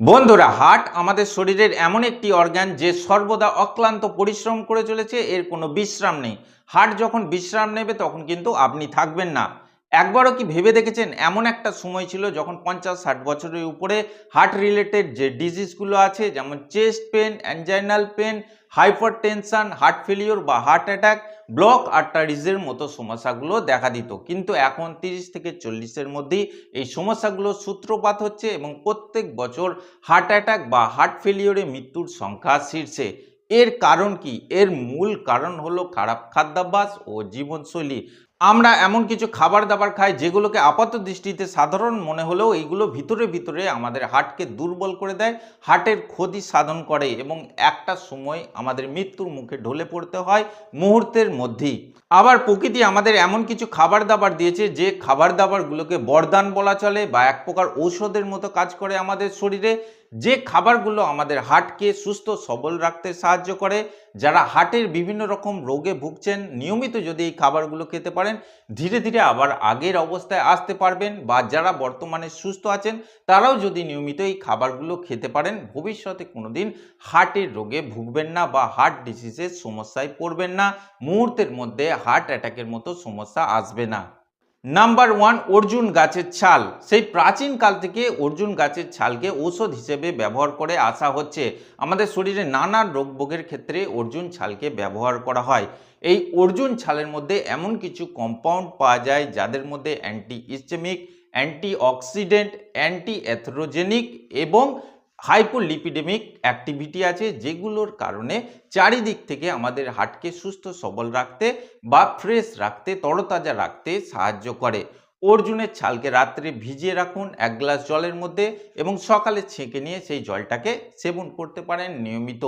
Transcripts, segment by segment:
বন্ধুরা হার্ট আমাদের শরীরের এমন একটি অর্গান যে সর্বদা অক্লান্ত পরিশ্রম করে চলেছে, এর কোনো বিশ্রাম নেই। হার্ট যখন বিশ্রাম নেবে, তখন কিন্তু আপনি থাকবেন না। একবারও কি ভেবে দেখেছেন? এমন একটা সময় ছিল যখন পঞ্চাশ, ষাট বছরের উপরে হার্ট রিলেটেড যে ডিজিজগুলো আছে, যেমন chest pain anginal pain hypertension heart failure বা হার্ট অ্যাটাক ব্লক আর্টারিজের মতো সমস্যাগুলো দেখা দিত। কিন্তু এখন তিরিশ থেকে চল্লিশের মধ্যেই এই সমস্যাগুলো সূত্রপাত হচ্ছে এবং প্রত্যেক বছর হার্ট অ্যাটাক বা হার্ট ফেলিওরে মৃত্যুর সংখ্যা শীর্ষে। এর কারণ কি? এর মূল কারণ হলো খারাপ খাদ্যাভ্যাস ও জীবনশৈলী। আমরা এমন কিছু খাবার দাবার খাই যেগুলোকে আপাত দৃষ্টিতে সাধারণ মনে হলেও এইগুলো ভিতরে ভিতরে আমাদের হার্টকে দুর্বল করে দেয়, হার্টের ক্ষতি সাধন করে এবং একটা সময় আমাদের মৃত্যুর মুখে ঢলে পড়তে হয় মুহূর্তের মধ্যেই। আবার প্রকৃতি আমাদের এমন কিছু খাবার দাবার দিয়েছে যে খাবার দাবারগুলোকে বরদান বলা চলে বা এক প্রকার ঔষধের মতো কাজ করে আমাদের শরীরে। যে খাবারগুলো আমাদের হার্টকে সুস্থ, সবল রাখতে সাহায্য করে, যারা হার্টের বিভিন্ন রকম রোগে ভুগছেন, নিয়মিত যদি এই খাবারগুলো খেতে পারেন, ধীরে ধীরে আবার আগের অবস্থায় আসতে পারবেন বা যারা বর্তমানে সুস্থ আছেন, তারাও যদি নিয়মিত এই খাবারগুলো খেতে পারেন, ভবিষ্যতে কোনোদিন হার্টের রোগে ভুগবেন না বা হার্ট ডিজিজের সমস্যায় পড়বেন না। মুহূর্তের মধ্যে হার্ট অ্যাটাকের মতো সমস্যা আসবে না। নাম্বার ওয়ান অর্জুন গাছের ছাল। সেই প্রাচীন কাল থেকে অর্জুন গাছের ছালকে ঔষধ হিসেবে ব্যবহার করে আসা হচ্ছে। আমাদের শরীরে নানা রোগ রোগভোগের ক্ষেত্রে অর্জুন ছালকে ব্যবহার করা হয়। এই অর্জুন ছালের মধ্যে এমন কিছু কম্পাউন্ড পাওয়া যায় যাদের মধ্যে anti ischemic antioxidant anti atherogenic এবং হাইপোলিপিডেমিক অ্যাক্টিভিটি আছে যেগুলোর কারণে চারিদিক থেকে আমাদের হার্টকে সুস্থ, সবল রাখতে বা ফ্রেশ রাখতে, তরতাজা রাখতে সাহায্য করে। অর্জুনের ছালকে রাত্রে ভিজিয়ে রাখুন এক গ্লাস জলের মধ্যে এবং সকালে ছেঁকে নিয়ে সেই জলটাকে সেবন করতে পারেন নিয়মিত।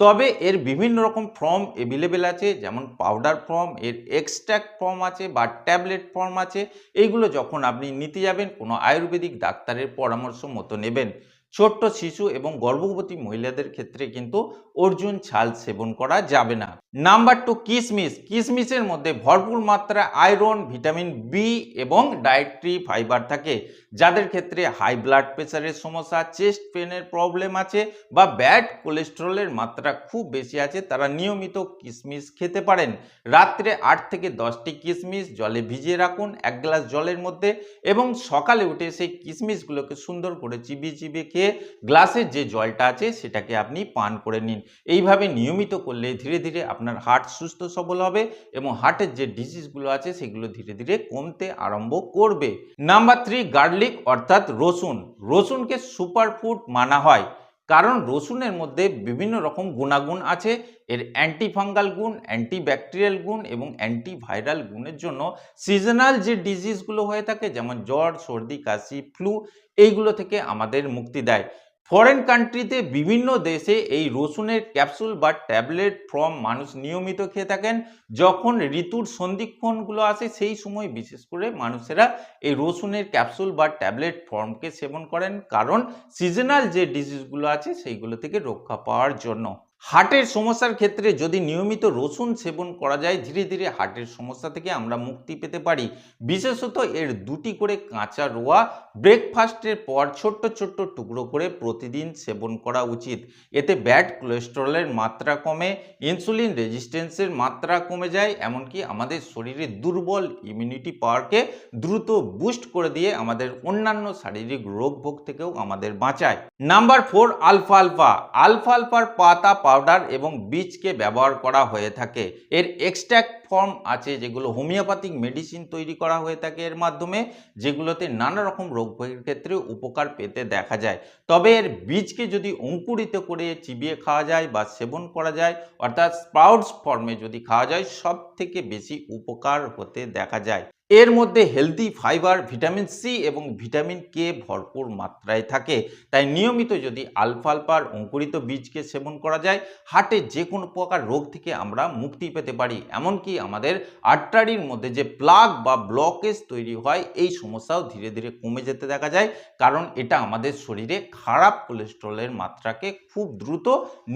তবে এর বিভিন্ন রকম ফর্ম এভেলেবেল আছে, যেমন পাউডার ফর্ম, এর এক্সট্র্যাক্ট ফর্ম আছে বা ট্যাবলেট ফর্ম আছে। এইগুলো যখন আপনি নিতে যাবেন, কোনো আয়ুর্বেদিক ডাক্তারের পরামর্শ মতো নেবেন। ছোট্ট শিশু এবং গর্ভবতী মহিলাদের ক্ষেত্রে কিন্তু অর্জুন ছাল সেবন করা যাবে না। নাম্বার টু কিশমিশ কিশমিশের মধ্যে ভরপুর মাত্রা আয়রন ভিটামিন বি এবং ডায়েট্রি ফাইবার থাকে। যাদের ক্ষেত্রে হাই ব্লাড প্রেশারের সমস্যা চেস্ট পেনের প্রবলেম আছে বা ব্যাড কোলেস্টেরলের মাত্রা খুব বেশি আছে, তারা নিয়মিত কিশমিশ খেতে পারেন। রাত্রে আট থেকে দশটি কিশমিশ জলে ভিজিয়ে রাখুন এক গ্লাস জলের মধ্যে এবং সকালে উঠে সেই কিশমিশগুলোকে সুন্দর করে চিবিয়ে চিবিয়ে খেয়ে গ্লাসের যে জলটা আছে সেটাকে আপনি পান করে নিন। এইভাবে নিয়মিত করলে ধীরে ধীরে আপনার হার্ট সুস্থ সবল হবে এবং হার্টের যে ডিজিজগুলো আছে সেগুলো ধীরে ধীরে কমতে আরম্ভ করবে। নাম্বার থ্রি গার্লিক অর্থাৎ রসুন। রসুনকে সুপারফুড মানা হয় কারণ রসুনের মধ্যে বিভিন্ন রকম গুণাগুণ আছে। এর অ্যান্টিফাঙ্গাল গুণ অ্যান্টিব্যাকটেরিয়াল গুণ এবং অ্যান্টিভাইরাল গুণের জন্য সিজনাল যে ডিজিজগুলো হয়ে থাকে যেমন জ্বর, সর্দি, কাশি ফ্লু এইগুলো থেকে আমাদের মুক্তি দেয়। ফরেন কান্ট্রিতে বিভিন্ন দেশে এই রসুনের ক্যাপসুল বা ট্যাবলেট ফর্ম মানুষ নিয়মিত খেয়ে থাকেন। যখন ঋতুর সন্ধিক্ষণগুলো আসে, সেই সময় বিশেষ করে মানুষেরা এই রসুনের ক্যাপসুল বা ট্যাবলেট ফর্মকে সেবন করেন। কারণ সিজনাল যে ডিজিজগুলো আছে, সেইগুলো থেকে রক্ষা পাওয়ার জন্য। হার্টের সমস্যার ক্ষেত্রে যদি নিয়মিত রসুন সেবন করা যায়, ধীরে ধীরে হার্টের সমস্যা থেকে আমরা মুক্তি পেতে পারি। বিশেষত এর দুটি করে কাঁচা রোয়া, ব্রেকফাস্টের পর ছোট্ট ছোট্ট টুকরো করে প্রতিদিন সেবন করা উচিত। এতে ব্যাড কোলেস্টেরলের মাত্রা কমে, ইনসুলিন রেজিস্ট্যান্সের মাত্রা কমে যায়, এমনকি আমাদের শরীরে দুর্বল ইমিউনিটি পাওয়ারকে দ্রুত বুস্ট করে দিয়ে আমাদের অন্যান্য শারীরিক রোগ ভোগ থেকেও আমাদের বাঁচায়। Number four, alpha alpha. Alpha আলফার পাতা পাউডার এবং বীজকে ব্যবহার করা হয়ে থাকে। এর এক্সট্র্যাক্ট ফর্ম আছে যেগুলো হোমিওপ্যাথিক মেডিসিন তৈরি করা হয়ে থাকে এর মাধ্যমে, যেগুলোতে নানা রকম রোগ ভোগের ক্ষেত্রে উপকার পেতে দেখা যায়। তবে এর বীজকে যদি অঙ্কুরিত করে চিবিয়ে খাওয়া যায় বা সেবন করা যায়, অর্থাৎ স্প্রাউটস ফর্মে যদি খাওয়া যায় সব থেকে বেশি উপকার হতে দেখা যায়। এর মধ্যে হেলদি ফাইবার ভিটামিন সি এবং ভিটামিন কে ভরপুর মাত্রায় থাকে। তাই নিয়মিত যদি আলফা আলফার অঙ্কুরিত বীজকে সেবন করা যায় হার্টের যে কোনো প্রকার রোগ থেকে আমরা মুক্তি পেতে পারি। এমনকি আমাদের আর্টারির মধ্যে যে প্লাগ বা ব্লকেজ তৈরি হয়, এই সমস্যাও ধীরে ধীরে কমে যেতে দেখা যায়। কারণ এটা আমাদের শরীরে খারাপ কোলেস্ট্রলের মাত্রাকে খুব দ্রুত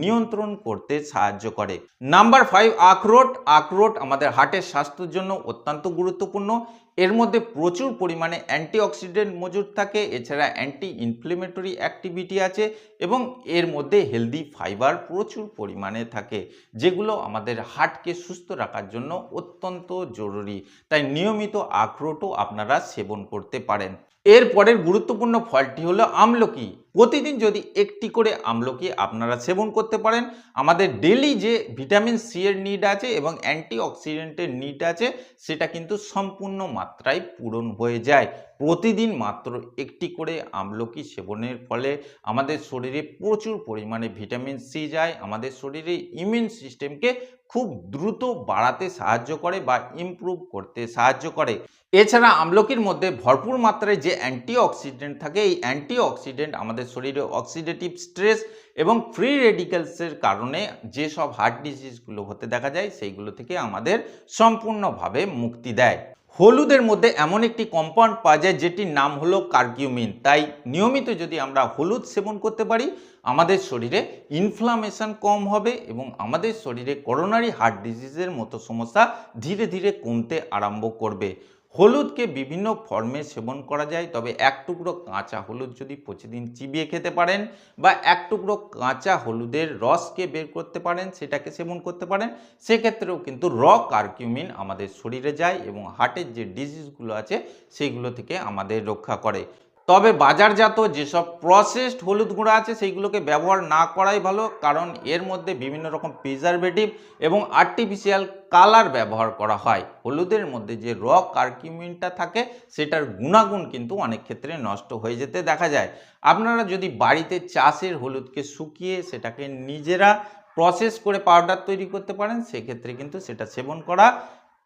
নিয়ন্ত্রণ করতে সাহায্য করে। নাম্বার ফাইভ আখরোট। আখরোট আমাদের হার্টের স্বাস্থ্যের জন্য অত্যন্ত গুরুত্বপূর্ণ। digo এর মধ্যে প্রচুর পরিমাণে অ্যান্টিঅক্সিডেন্ট মজুদ থাকে, এছাড়া অ্যান্টি ইনফ্লেমেটরি অ্যাক্টিভিটি আছে এবং এর মধ্যে হেলদি ফাইবার প্রচুর পরিমাণে থাকে, যেগুলো আমাদের হার্টকে সুস্থ রাখার জন্য অত্যন্ত জরুরি। তাই নিয়মিত আখরোটও আপনারা সেবন করতে পারেন। এর পরের গুরুত্বপূর্ণ ফলটি হলো আমলকি। প্রতিদিন যদি একটি করে আমলকি আপনারা সেবন করতে পারেন, আমাদের ডেলি যে ভিটামিন সি এর নিড আছে এবং অ্যান্টি অক্সিডেন্টের নিড আছে, সেটা কিন্তু সম্পূর্ণ মাত্রায় পূরণ হয়ে যায়। প্রতিদিন মাত্র একটি করে আমলকি সেবনের ফলে আমাদের শরীরে প্রচুর পরিমাণে ভিটামিন সি যায়, আমাদের শরীরে ইমিউন সিস্টেমকে খুব দ্রুত বাড়াতে সাহায্য করে বা ইমপ্রুভ করতে সাহায্য করে। এছাড়া আমলকির মধ্যে ভরপুর মাত্রায় যে অ্যান্টি অক্সিডেন্ট থাকে, এই অ্যান্টি অক্সিডেন্ট আমাদের শরীরে অক্সিডেটিভ স্ট্রেস এবং ফ্রি রেডিক্যালসের কারণে যেসব হার্ট ডিজিজগুলো হতে দেখা যায়, সেইগুলো থেকে আমাদের সম্পূর্ণভাবে মুক্তি দেয়। হলুদের মধ্যে এমন একটি কম্পাউন্ড পাওয়া যায় যেটির নাম হলো কার্গিউমিন। তাই নিয়মিত যদি আমরা হলুদ সেবন করতে পারি, আমাদের শরীরে ইনফ্লামেশন কম হবে এবং আমাদের শরীরে করোনারি হার্ট ডিজিজের মতো সমস্যা ধীরে ধীরে কমতে আরম্ভ করবে। হলুদকে বিভিন্ন ফর্মে সেবন করা যায়, তবে এক টুকরো কাঁচা হলুদ যদি প্রতিদিন চিবিয়ে খেতে পারেন বা এক টুকরো কাঁচা হলুদের রসকে বের করতে পারেন, সেটাকে সেবন করতে পারেন, সেক্ষেত্রেও কিন্তু র কার্কিউমিন আমাদের শরীরে যায় এবং হার্টের যে ডিজিজগুলো আছে, সেইগুলো থেকে আমাদের রক্ষা করে। তবে বাজারজাত যেসব প্রসেসড হলুদ গুঁড়া আছে, সেইগুলোকে ব্যবহার না করাই ভালো, কারণ এর মধ্যে বিভিন্ন রকম প্রিজারভেটিভ এবং আর্টিফিশিয়াল কালার ব্যবহার করা হয়। হলুদের মধ্যে যে র কার্কিউমিনটা থাকে, সেটার গুণাগুণ কিন্তু অনেক ক্ষেত্রে নষ্ট হয়ে যেতে দেখা যায়। আপনারা যদি বাড়িতে চাষের হলুদকে শুকিয়ে সেটাকে নিজেরা প্রসেস করে পাউডার তৈরি করতে পারেন, সেক্ষেত্রে কিন্তু সেটা সেবন করা,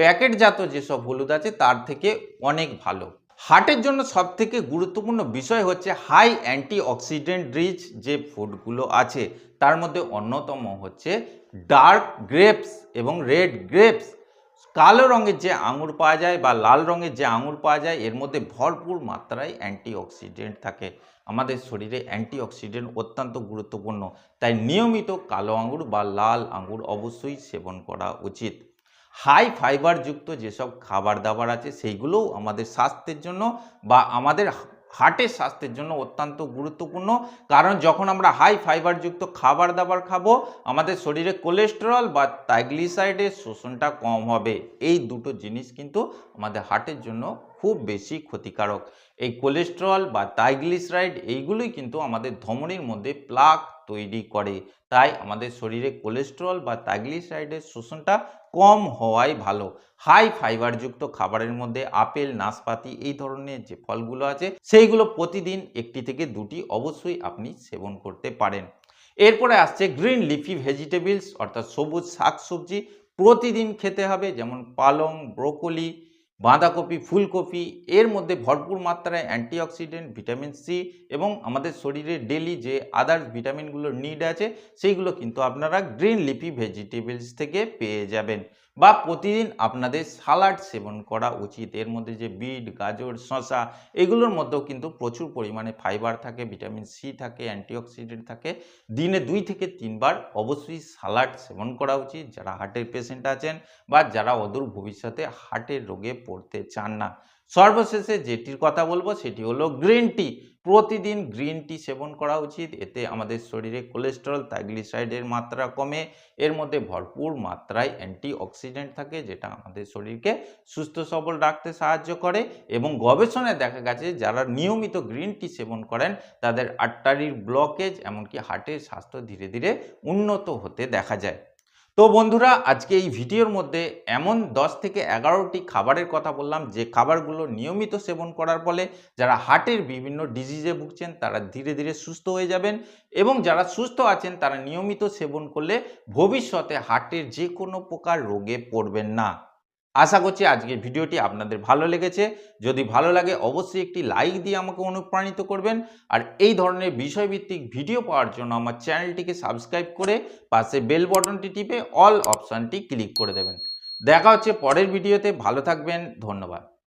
প্যাকেটজাত যেসব হলুদ আছে, তার থেকে অনেক ভালো। হার্টের জন্য সবথেকে গুরুত্বপূর্ণ বিষয় হচ্ছে হাই অ্যান্টি অক্সিডেন্ট রিচ যে ফুডগুলো আছে, তার মধ্যে অন্যতম হচ্ছে ডার্ক গ্রেপস এবং রেড গ্রেপস কালো রঙের যে আঙুর পাওয়া যায় বা লাল রঙের যে আঙুর পাওয়া যায়, এর মধ্যে ভরপুর মাত্রায় অ্যান্টি অক্সিডেন্ট থাকে। আমাদের শরীরে অ্যান্টি অক্সিডেন্ট অত্যন্ত গুরুত্বপূর্ণ, তাই নিয়মিত কালো আঙুর বা লাল আঙুর অবশ্যই সেবন করা উচিত। হাই ফাইবারযুক্ত যেসব খাবার দাবার আছে, সেইগুলোও আমাদের স্বাস্থ্যের জন্য বা আমাদের হার্টের স্বাস্থ্যের জন্য অত্যন্ত গুরুত্বপূর্ণ। কারণ যখন আমরা হাই ফাইবারযুক্ত খাবার দাবার খাব, আমাদের শরীরে কোলেস্টেরল বা ট্রাইগ্লিসাইডের শোষণটা কম হবে। এই দুটো জিনিস কিন্তু আমাদের হার্টের জন্য খুব বেশি ক্ষতিকারক। এই কোলেস্টেরল বা ট্রাইগ্লিসাইড এইগুলোই কিন্তু আমাদের ধমনির মধ্যে প্লাক তৈরি করে। তাই আমাদের শরীরে কোলেস্টেরল বা ট্রাইগ্লিসাইডের শোষণটা কম হওয়াই ভালো। হাই ফাইবারযুক্ত খাবারের মধ্যে আপেল, নাশপাতি এই ধরনের যে ফলগুলো আছে, সেইগুলো প্রতিদিন একটি থেকে দুটি অবশ্যই আপনি সেবন করতে পারেন। এরপরে আসছে গ্রিন লিফি ভেজিটেবলস অর্থাৎ সবুজ শাকসবজি। প্রতিদিন খেতে হবে যেমন পালং, ব্রোকলি বাঁধাকপি, ফুলকপি, এর মধ্যে ভরপুর মাত্রায় অ্যান্টিঅক্সিডেন্ট, ভিটামিন সি এবং আমাদের শরীরে ডেলি যে আদার্স ভিটামিনগুলোর নিড আছে, সেইগুলো কিন্তু আপনারা গ্রিন লিপি ভেজিটেবলস থেকে পেয়ে যাবেন। বা প্রতিদিন আপনাদের সালাড সেবন করা উচিত। এর মধ্যে যে বিট, গাজর শশা এগুলোর মধ্যেও কিন্তু প্রচুর পরিমাণে ফাইবার থাকে, ভিটামিন সি থাকে, অ্যান্টিঅক্সিডেন্ট থাকে। দিনে দুই থেকে তিনবার অবশ্যই সালাড সেবন করা উচিত। যারা হার্টের পেশেন্ট আছেন বা যারা অদূর ভবিষ্যতে হার্টের রোগে পড়তে চান না সর্বশেষে যেটির কথা বলব সেটি হলো গ্রিন টি। প্রতিদিন গ্রিন টি সেবন করা উচিত। এতে আমাদের শরীরে কোলেস্টেরল, তাইগ্লিসাইডের মাত্রা কমে। এর মধ্যে ভরপুর মাত্রায় অ্যান্টি অক্সিডেন্ট থাকে, যেটা আমাদের শরীরকে সুস্থ, সবল রাখতে সাহায্য করে। এবং গবেষণায় দেখা গেছে, যারা নিয়মিত গ্রিন টি সেবন করেন, তাদের আট্টারির ব্লকেজ, এমনকি হার্টের স্বাস্থ্য ধীরে ধীরে উন্নত হতে দেখা যায়। তো বন্ধুরা, আজকে এই ভিডিওর মধ্যে এমন 10 থেকে এগারোটি খাবারের কথা বললাম, যে খাবারগুলো নিয়মিত সেবন করার ফলে যারা হার্টের বিভিন্ন ডিজিজে ভুগছেন, তারা ধীরে ধীরে সুস্থ হয়ে যাবেন এবং যারা সুস্থ আছেন, তারা নিয়মিত সেবন করলে ভবিষ্যতে হার্টের যে কোনো প্রকার রোগে পড়বেন না। আশা করছি আজকের ভিডিওটি আপনাদের ভালো লেগেছে। যদি ভালো লাগে, অবশ্যই একটি লাইক দিয়ে আমাকে অনুপ্রাণিত করবেন। আর এই ধরনের বিষয়ভিত্তিক ভিডিও পাওয়ার জন্য আমার চ্যানেলটিকে সাবস্ক্রাইব করে পাশে বেল বটনটি টিপে অল অপশানটি ক্লিক করে দেবেন। দেখা হচ্ছে পরের ভিডিওতে। ভালো থাকবেন। ধন্যবাদ।